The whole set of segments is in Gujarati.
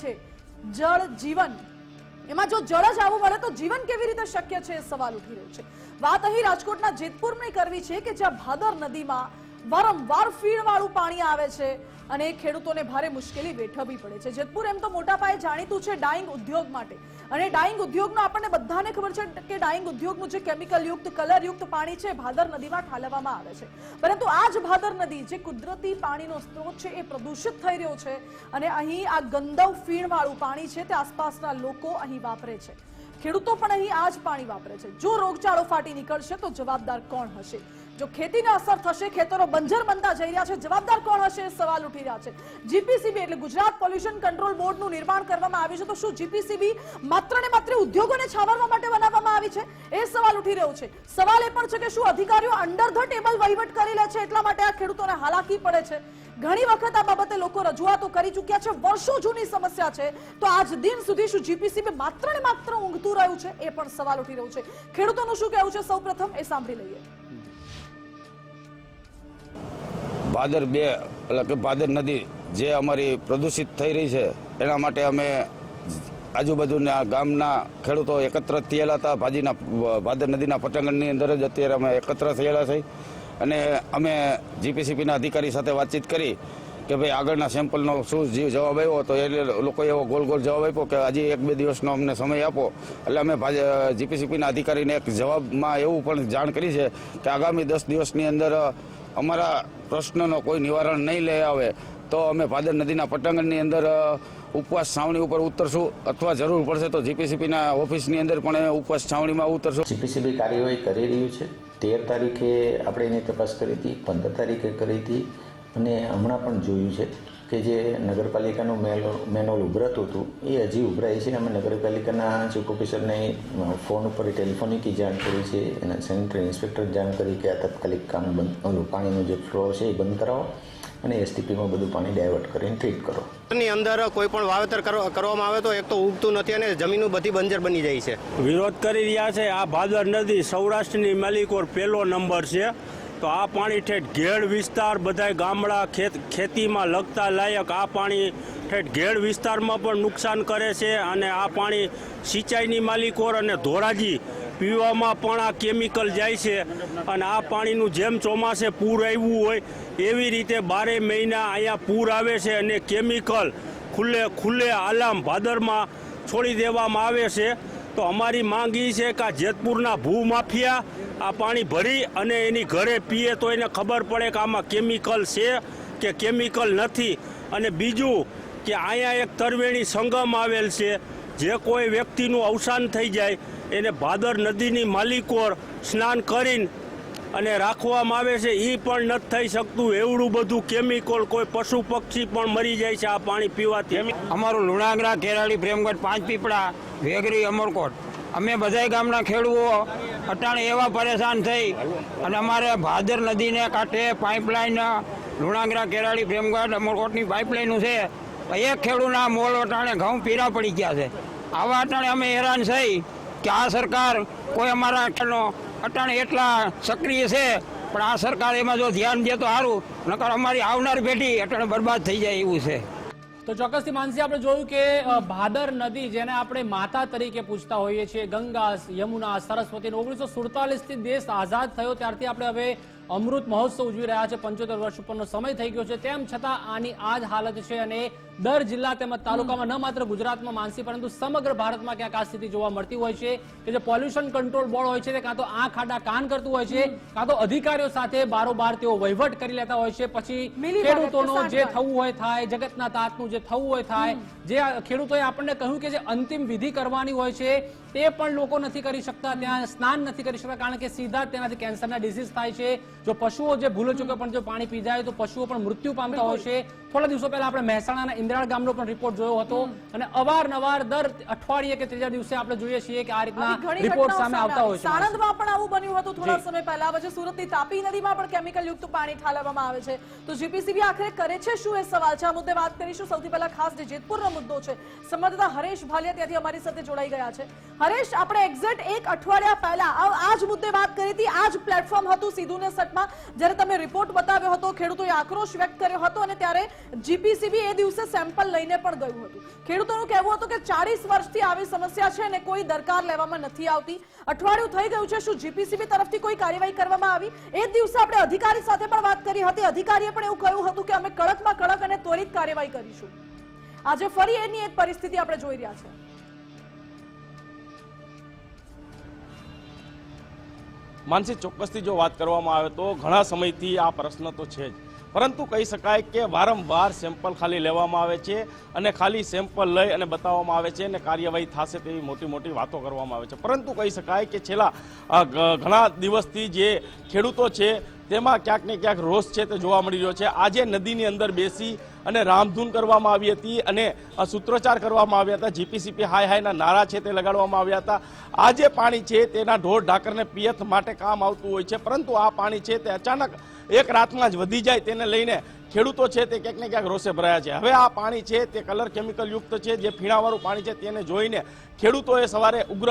જળ જીવન. એમાં જો જળ જ આવવું મળે તો જીવન કેવી રીતે શક્ય છે એ સવાલ ઉઠી રહ્યો છે. વાત અહીં રાજકોટના જેતપુરની કરવી છે કે જ્યાં ભાદર નદીમાં વારંવાર ફીણવાળું પાણી આવે છે અને ખેડૂતોને ભારે મુશ્કેલી વેઠવવી પડે છે. જેતપુર એમ તો મોટા પાયે જાણીતું છે ડાઈંગ ઉદ્યોગ માટે. અને ડાઈંગ ઉદ્યોગનો આપણને બધાને ખબર છે કે ડાઈંગ ઉદ્યોગનું જે કેમિકલ યુક્ત કલર યુક્ત પાણી છે ભાદર નદીમાં ઠાલવવામાં આવે છે. પરંતુ આ જ ભાદર નદી જે કુદરતી પાણીનો સ્ત્રોત છે એ પ્રદૂષિત થઈ રહ્યો છે અને અહીં આ ગંદવ ફીણવાળું પાણી છે તે આસપાસના લોકો અહીં વાપરે છે. ખેડૂતો પણ અહીં આ જ પાણી વાપરે છે. જો રોગચાળો ફાટી નીકળશે તો જવાબદાર કોણ હશે? જો ખેતીને અસર થશે, ખેતરો બંજર બનતા જઈ રહ્યા છે. જવાબદાર કોણ હશે? સવાલ ઉઠી રહ્યા છે. જીપીસીબી એટલે ગુજરાત પોલ્યુશન કંટ્રોલ બોર્ડનું નિર્માણ કરવામાં આવ્યું છે. તો શું જીપીસીબી માત્ર ને માત્ર ઉદ્યોગોને છાવરવા માટે બનાવવામાં આવી છે? એ સવાલ ઉઠી રહ્યો છે. સવાલ એ પણ છે કે શું અધિકારીઓ અંડર ધ ટેબલ વહીવટ કરી લે છે? એટલા માટે આ ખેડૂતોને હાલાકી પડે છે. ઘણી વખત આ બાબતે લોકો રજૂઆતો કરી ચૂક્યા છે. વર્ષો જૂની સમસ્યા છે. તો આજ દિન સુધી શું જીપીસીબી માત્ર ને માત્ર ઊંઘતું રહ્યું છે? એ પણ સવાલ ઉઠી રહ્યું છે. ખેડૂતોનું શું કહેવું છે? સૌપ્રથમ એ સાંભળી લઈએ. ભાદર બે, એટલે કે ભાદર નદી જે અમારી પ્રદૂષિત થઈ રહી છે, એના માટે અમે આજુબાજુના ગામના ખેડૂતો એકત્ર થયેલા હતા. ભાજીના ભાદર નદીના પટાંગણની અંદર જ અત્યારે અમે એકત્ર થયેલા છે. અને અમે જીપીસીપીના અધિકારી સાથે વાતચીત કરી કે ભાઈ આગળના સેમ્પલનો શું જે જવાબ આવ્યો તો એ લોકોએ એવો ગોલ ગોલ જવાબ આપ્યો કે હજી એક બે દિવસનો અમને સમય આપો. એટલે અમે જીપીસીપીના અધિકારીને એક જવાબમાં એવું પણ જાણ કરી છે કે આગામી દસ દિવસની અંદર અમારા પ્રશ્નનો કોઈ નિવારણ નહીં લઈ આવે, તો અમે ભાદર નદીના પટાંગણની અંદર ઉપવાસ છાવણી ઉપર ઉતરશું અથવા જરૂર પડશે તો જીપીસીપીના ઓફિસની અંદર પણ ઉપવાસ છાવણીમાં ઉતરશું. જીપીસીબી કાર્યવાહી કરી રહ્યું છે. તેર તારીખે આપણે એની તપાસ કરી હતી, પંદર તારીખે કરી હતી અને હમણાં પણ જોયું છે. કે જે નગરપાલિકાનું મેલ મેનોલ ઉભરાતું હતું એ હજી ઉભરાય છે. અમે નગરપાલિકાના ચીફ ઓફિસરને ફોન ઉપર ટેલિફોનિકી જાણ કરી છે. એના સેનિટરી ઇન્સ્પેક્ટર જાણ કરી કે આ તાત્કાલિક કામ બંધ પાણીનું જે ફ્લો છે એ બંધ કરાવો અને એસટીપીમાં બધું પાણી ડાયવર્ટ કરીને ટ્રીટ કરો. ની અંદર કોઈ પણ વાવેતર કરો- કરવામાં આવે તો એક તો ઉગતું નથી અને જમીનું બધી બંજર બની જાય છે. વિરોધ કરી રહ્યા છે. આ ભાદર નદી સૌરાષ્ટ્રની માલિકોર પહેલો નંબર છે. તો આ પાણી ઠેઠ ઘેડ વિસ્તાર બધાય ગામડા ખેત ખેતીમાં લગતા લાયક આ પાણી ઠેઠ ઘેડ વિસ્તારમાં પણ નુકસાન કરે છે અને આ પાણી સિંચાઈની માલિકોર અને ધોરાજી પીવામાં પણ આ કેમિકલ જાય છે. અને આ પાણીનું જેમ ચોમાસે પૂર આવ્યું હોય એવી રીતે બારે મહિના અહીંયા પૂર આવે છે અને કેમિકલ ખુલ્લે ખુલ્લે આલામ ભાદરમાં છોડી દેવામાં આવે છે. તો અમારી માંગ છે કે આ જેતપુરના ભૂમાફિયા આ પાણી ભરી અને એની ઘરે પીએ તો એને ખબર પડે કે આમાં કેમિકલ છે કે કેમિકલ નથી. અને બીજું કે અહીંયા એક તરવેણી સંગમ આવેલ છે, જે કોઈ વ્યક્તિનું અવસાન થઈ જાય, એને ભાદર નદીની માલિકોર સ્નાન કરીને અને રાખવામાં આવે છે એ પણ નથી થઈ શકતું. એવડું બધું કેમિકલ કોઈ પશુ પક્ષી પણ મરી જાય છે આ પાણી પીવાથી. અમારું લુણાગરા, કેરાળી, પ્રેમગઢ પાંચ પીપળા વેગરી અમરકોટ. અમે બધાય ગામના ખેડૂતો અટાણે એવા પરેશાન થઈ અને અમારે ભાદર નદીને કાંઠે પાઇપલાઇન લુણાગરા, કેરાળી પ્રેમગઢ અમરકોટની પાઇપલાઇનું છે. એક ખેડૂતના મોલ અટાણે ઘઉં પીરા પડી ગયા છે. આવા અટાણે અમે હેરાન થઈ કે આ સરકાર કોઈ અમારા અટાણે એટલા સક્રિય છે, પણ આ સરકાર એમાં જો ધ્યાન દે તો સારું. નકર અમારી આવનાર પેઢી અટાણે બરબાદ થઈ જાય એવું છે. તો ચોક્કસથી માનસી, આપણે જોયું કે ભાદર નદી જેને આપણે માતા તરીકે પૂછતા હોઈએ છીએ, ગંગા, યમુના, સરસ્વતી ઓગણીસો સુડતાલીસથી દેશ આઝાદ થયો. ત્યારથી આપણે હવે અમૃત મહોત્સવ ઉજવી રહ્યા છે. પંચોતેર વર્ષ ઉપરનો સમય થઈ ગયો છે. તેમ છતાં આની આ જ હાલત છે અને દર જિલ્લા તેમજ તાલુકામાં ન માત્ર ગુજરાતમાં માનસી પરંતુ સમગ્ર ભારતમાં ક્યાંક આ સ્થિતિ જોવા મળતી હોય છે કે જે પોલ્યુશન કંટ્રોલ બોર્ડ હોય છે તે કાં તો આંખ આડા કાન કરતું હોય છે કાં તો અધિકારીઓ સાથે બારોબાર તેઓ વહીવટ કરી લેતા હોય છે. પછી ખેડૂતોનો જે થવું હોય થાય જગતના તાતનું જે થવું હોય થાય જે ખેડૂતોએ આપણને કહ્યું કે જે અંતિમ વિધિ કરવાની હોય છે તે પણ લોકો નથી કરી શકતા ત્યાં સ્નાન નથી કરી શકતા કારણ કે સીધા તેનાથી કેન્સરના ડિસીઝ થાય છે. જો પશુઓ જે ભૂલો ચૂકે પણ જો પાણી પી જાય તો પશુઓ પણ મૃત્યુ પામતા હોય છે. થોડા દિવસો પહેલા આપણે મહેસાણાના ઇન્દ્રાળ ગામનો પણ રિપોર્ટ જોયો હતો. અને અવારનવાર દર અઠવાડિયે કે ત્રીજા દિવસે આપણે જોઈએ છીએ કે આ રીતના રિપોર્ટ સામે આવતા હોય છે સાણંદમાં પણ આવું બન્યું હતું થોડા સમય પહેલા. પછી સુરતની તાપી નદીમાં પણ કેમિકલ યુક્ત પાણી ઠાલવવામાં આવે છે. તો જીપીસીબી આખરે કરે છે શું એ સવાલ છે? આ મુદ્દે વાત કરીશું. સૌથી પહેલા ખાસ જે જેતપુરનો મુદ્દો છે. સંવાદદાતા હરેશ ભાલિયા ત્યાંથી અમારી સાથે જોડાઈ ગયા છે. હરેશ, આપણે એક્ઝેક્ટ એક અઠવાડિયા પહેલા આ જ મુદ્દે વાત કરી હતી, આ જ પ્લેટફોર્મ હતું સીધું સટમાં. જ્યારે તમે રિપોર્ટ બતાવ્યો હતો, ખેડૂતોએ આક્રોશ વ્યક્ત કર્યો હતો અને ત્યારે જીપીસીબી એ દિવસે સેમ્પલ લઈને પણ ગયું હતું. ખેડૂતોનું કહેવું હતું કે ચાલીસ વર્ષથી આવી સમસ્યા છે અને કોઈ દરકાર લેવામાં નથી આવતી. અઠવાડિયું થઈ ગયું છે, શું જીપીસીબી તરફથી કોઈ કાર્યવાહી કરવામાં આવી? એ દિવસે આપણે અધિકારી સાથે પણ વાત કરી હતી. અધિકારીએ પણ એવું કહ્યું હતું કે અમે કડકમાં કડક અને ત્વરિત કાર્યવાહી કરીશું. આજે ફરી એની એક પરિસ્થિતિ આપણે જોઈ રહ્યા છે માનસી ચોક્કસથી જો વાત કરવામાં આવે તો ઘણા સમયથી આ પ્રશ્ન તો છે જ. પરંતુ કહી શકાય કે વારંવાર સેમ્પલ ખાલી લેવામાં આવે છે અને ખાલી સેમ્પલ લઈ અને બતાવવામાં આવે છે અને કાર્યવાહી થશે તેવી મોટી મોટી વાતો કરવામાં આવે છે. પરંતુ કહી શકાય કે છેલ્લા ઘણા દિવસથી જે ખેડૂતો છે તેમાં ક્યાંક ને ક્યાંક રોષ છે તે જોવા મળી રહ્યો છે. આજે નદીની અંદર બેસી અને રામધૂન કરવામાં આવી હતી અને સૂત્રોચ્ચાર કરવામાં આવ્યા હતા. જીપીસીપી હાય હાયના નારા છે તે લગાડવામાં આવ્યા હતા. આ જે પાણી છે તેના ઢોર ઢાકરને પિયત માટે કામ આવતું હોય છે. પરંતુ આ પાણી છે તે અચાનક એક રાતમાં જ વધી જાય તેને લઈને ખેડૂતો છે તે ક્યાંક ને ક્યાંક રોષે ભરાયા છે. હવે આ પાણી છે તે કલર કેમિકલ યુક્ત છે, જે ફીણાવાળું પાણી છે તેને જોઈને ખેડૂતોએ સવારે ઉગ્ર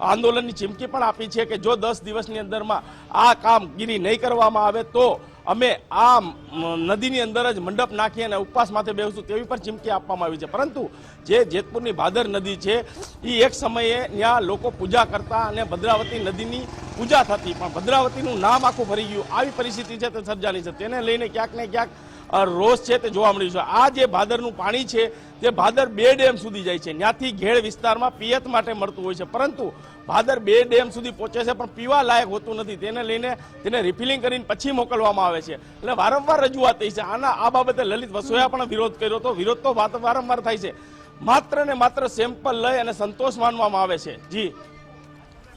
આંદોલનની ચીમકી પણ આપી છે કે જો દસ દિવસની અંદરમાં આ કામગીરી નહીં કરવામાં આવે તો અમે આ નદીની અંદર જ મંડપ નાખી અને ઉપવાસ માથે બેસું તેવી પણ ચીમકી આપવામાં આવી છે. પરંતુ જે જેતપુરની ભાદર નદી છે એ એક સમયે ત્યાં લોકો પૂજા કરતા અને ભદ્રાવતી નદીની પૂજા થતી, પણ ભદ્રાવતીનું નામ આખું ભરી ગયું. આવી પરિસ્થિતિ છે તે સર્જાની છે. તેને લઈને ક્યાંક ને ક્યાંક રોષ છે તે જોવા મળ્યું છે. આ જે ભાદરનું પાણી છે, તે ભાદર બે ડેમ સુધી જાય છે. ત્યાંથી ઘેડ વિસ્તારમાં પિયત માટે મળતું હોય છે. પરંતુ ભાદર બે ડેમ સુધી પહોંચે છે, પણ પીવા લાયક હોતું નથી. તેને લઈને તેને રિફિલિંગ કરીને પછી મોકલવામાં આવે છે. એટલે વારંવાર રજૂઆત થઈ છે. આના, આ બાબતે લલિત વસોયા પણ વિરોધ કર્યો હતો. વિરોધ તો વારંવાર થાય છે. માત્ર ને માત્ર સેમ્પલ લઈ અને સંતોષ માનવામાં આવે છે. જી.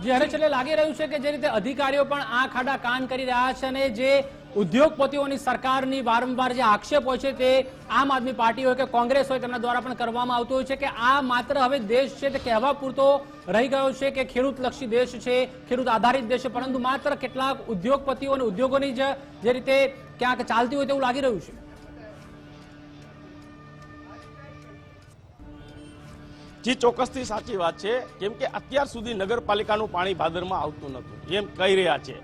જે હવે છેલ્લે લાગી રહ્યું છે કે જે રીતે અધિકારીઓ પણ આ ખાડા કાન કરી રહ્યા છે અને જે ઉદ્યોગપતિઓની સરકારની વારંવાર જે આક્ષેપ છે તે આમ આદમી પાર્ટી હોય કે કોંગ્રેસ હોય તેમના દ્વારા પણ કરવામાં આવતું હોય છે કે આ માત્ર હવે દેશ છે તે કહેવા પૂરતો રહી ગયો છે કે ખેડૂત લક્ષી દેશ છે, ખેડૂત આધારિત દેશ છે, પરંતુ માત્ર કેટલાક ઉદ્યોગપતિઓ અને ઉદ્યોગોની જે રીતે ક્યાંક ચાલતી હોય તેવું લાગી રહ્યું છે. જી ચોક્કસથી સાચી વાત છે. કેમ કે અત્યાર સુધી નગરપાલિકાનું પાણી ભાદરમાં આવતું નહોતું. એમ કહી રહ્યા છે.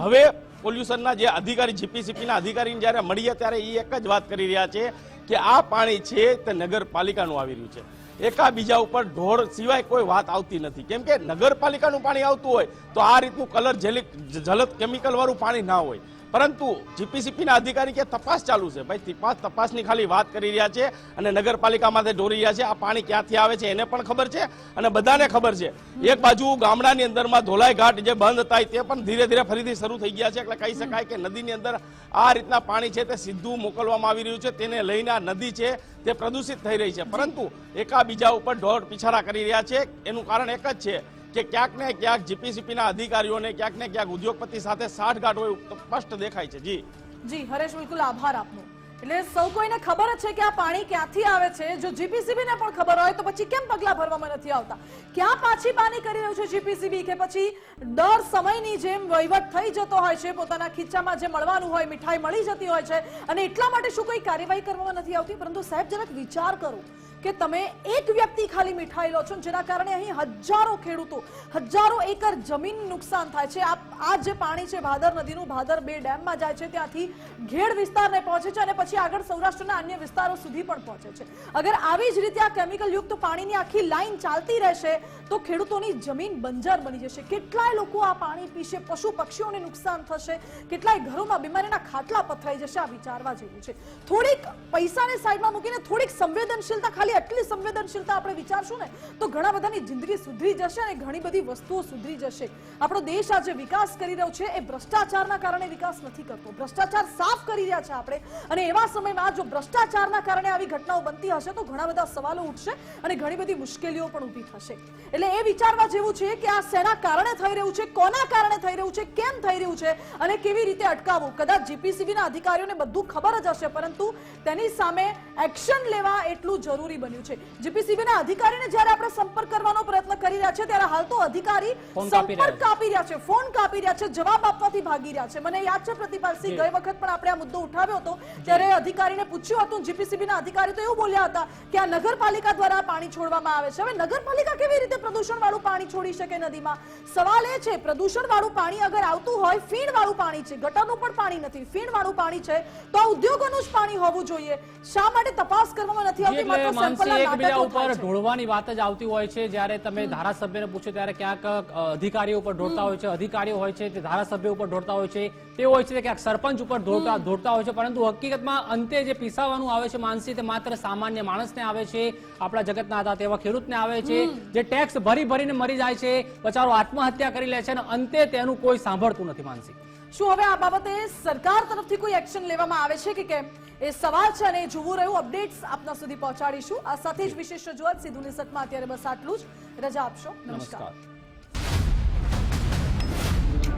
હવે પોલ્યુશનના જે અધિકારી જીપીસીપીના અધિકારીને જ્યારે મળીએ ત્યારે એ એક જ વાત કરી રહ્યા છે કે આ પાણી છે તે નગરપાલિકાનું આવી રહ્યું છે. એકા બીજા ઉપર ઢોળ સિવાય કોઈ વાત આવતી નથી. કેમ કે નગરપાલિકાનું પાણી આવતું હોય તો આ રીતનું કલર જેલિક જલત કેમિકલ વાળું પાણી ના હોય. પરંતુ જીપીસીપીના અધિકારી કે તપાસ ચાલુ છે. ભાઈ, તપાસ તપાસની ખાલી વાત કરી રહ્યા છે અને નગરપાલિકામાંથી ઢોરી રહ્યા છે. આ પાણી ક્યાંથી આવે છે એને પણ ખબર છે અને બધાને ખબર છે. એક બાજુ ગામડાની અંદરમાં ધોલાઈ ઘાટ જે બંધ હતા તે પણ ધીરે ધીરે ફરીથી શરૂ થઈ ગયા છે. એટલે કહી શકાય કે નદીની અંદર આ રીતના પાણી છે તે સીધું મોકલવામાં આવી રહ્યું છે. તેને લઈને આ નદી છે તે પ્રદૂષિત થઈ રહી છે. પરંતુ એકા બીજા ઉપર ઢોર પિછારા કરી રહ્યા છે. એનું કારણ એક જ છે. કે ક્યાંક ને ક્યાંક જીપીસીપીના અધિકારીઓને ક્યાંક ને ક્યાંક ઉદ્યોગપતિ સાથે સાઠગાંઠ હોય સ્પષ્ટ દેખાય છે. જી. જી, હરેશ, બિલકુલ આભાર આપનો. એટલે સૌ કોઈને ખબર જ છે કે આ પાણી ક્યાંથી આવે છે? જો જીપીસીબી ને પણ ખબર હોય તો પછી કેમ પગલા ભરવામાં નથી આવતા? ક્યાં પાછી પાણી કરી રહ્યું છે જીપીસીબી કે પછી દર સમયની જેમ વહીવટ થઈ જતો હોય છે, પોતાના ખીચામાં જે મળવાનું હોય, મીઠાઈ મળી જતી હોય છે, અને એટલા માટે શું કોઈ કાર્યવાહી કરવામાં નથી આવતી? પરંતુ સાહેબ, જરાક વિચાર કરો. કે તમે એક વ્યક્તિ ખાલી મીઠાઈ લો છો જેના કારણે અહીં હજારો ખેડૂતો, હજારો એકર જમીન નુકસાન થાય છે. આ જે પાણી છે, ભાદર નદીનું, ભાદર બે ડેમમાં જાય છે, ત્યાંથી ઘેડ વિસ્તારને પહોંચે છે અને પછી આગળ સૌરાષ્ટ્રના અન્ય વિસ્તારો સુધી પણ પહોંચે છે. અગર આવી જ રીતે આ કેમિકલ યુક્ત પાણીની આખી લાઈન ચાલતી રહેશે, તો ખેડૂતોની જમીન બંજર બની જશે. કેટલાય લોકો આ પાણી પીશે, પશુ પક્ષીઓને નુકસાન થશે, કેટલાય ઘરોમાં બીમારીના ખાટલા પથરાઈ જશે, આ વિચારવા જેવું છે. થોડીક પૈસાને સાઈડમાં મૂકીને થોડીક સંવેદનશીલતા ખાલી આટલી સંવેદનશીલતા આપણે વિચારશું ને, તો ઘણા બધાની જિંદગી સુધરી જશે અને ઘણી બધી વસ્તુઓ સુધરી જશે. આપણો દેશ આજે વિકાસ કરી રહ્યો છે, એ ભ્રષ્ટાચારના કારણે વિકાસ નથી કરતો. ભ્રષ્ટાચાર સાફ કરી રહ્યા છે આપણે. અને એવા સમયમાં જો ભ્રષ્ટાચારના કારણે આવી ઘટનાઓ બનતી હશે, તો ઘણા બધા સવાલો ઉઠશે અને ઘણી બધી મુશ્કેલીઓ પણ ઊભી થશે. એટલે એ વિચારવા જેવું છે કે આ શેના કારણે થઈ રહ્યું છે, કોના કારણે થઈ રહ્યું છે, કેમ થઈ રહ્યું છે, અને કેવી રીતે અટકાવવું? કદાચ જીપીસીબીના અધિકારીઓને બધું ખબર જ હશે, પરંતુ તેની સામે એક્શન લેવા એટલું જરૂરી કંઈ બન્યું છે. જીપીસીબી ના અધિકારીને જ્યારે આપણે સંપર્ક કરવાનો પ્રયત્ન કરી રહ્યા છે ત્યારે હાલ તો અધિકારી સંપર્ક કાપી રહ્યા છે ફોન કાપી રહ્યા છે જવાબ આપવાથી ભાગી રહ્યા છે. મને યાદ છે પ્રતિપાલસિંહ ગઈ વખત પણ આપણે આ મુદ્દો ઉઠાવ્યો હતો ત્યારે અધિકારીને પૂછ્યું હતું જીપીસીબી ના અધિકારી તો એવું બોલ્યા હતા કે આ નગરપાલિકા દ્વારા પાણી છોડવામાં આવે છે. હવે નગરપાલિકા કેવી રીતે પ્રદૂષણ વાળું પાણી છોડી શકે નદીમાં? સવાલ એ છે પ્રદૂષણ વાળું પાણી અગર આવતું હોય ફીણ વાળું પાણી છે ગટરનું પણ પાણી નથી ફીણ વાળું પાણી છે તો આ ઉદ્યોગોનું જ પાણી હોવું જોઈએ. શા માટે તપાસ કરવામાં નથી આવતી? માત્ર માનસી એકબીજા ઉપર ઢોળવાની વાત જ આવતી હોય છે. જ્યારે તમે ધારાસભ્યને પૂછો ત્યારે ક્યાંક અધિકારીઓ ઉપર ઢોળતા હોય છે અધિકારીઓ હોય છે તે ધારાસભ્ય ઉપર ઢોળતા હોય છે તે હોય છે તે ક્યાંક સરપંચ ઉપર ઢોળતા ઢોળતા હોય છે. પરંતુ હકીકતમાં અંતે જે પીસાવાનું આવે છે માનસી તે માત્ર સામાન્ય માણસને આવે છે આપણા જગતના હતા તેવા ખેડૂતને આવે છે જે ટેક્સ ભરી ભરીને મરી જાય છે બચારો આત્મહત્યા કરી લે છે અને અંતે તેનું કોઈ સાંભળતું નથી માનસી શું હવે આ બાબતે સરકાર તરફથી કોઈ એક્શન લેવામાં આવે છે કે કેમ? એ સવાલ છે અને જોવું રહ્યું. અપડેટ્સ આપના સુધી પહોંચાડીશું. આ સાથે જ વિશેષ રજૂઆત સિંધુની સતમાં અત્યારે બસ આટલું જ. રજા આપશો. નમસ્કાર.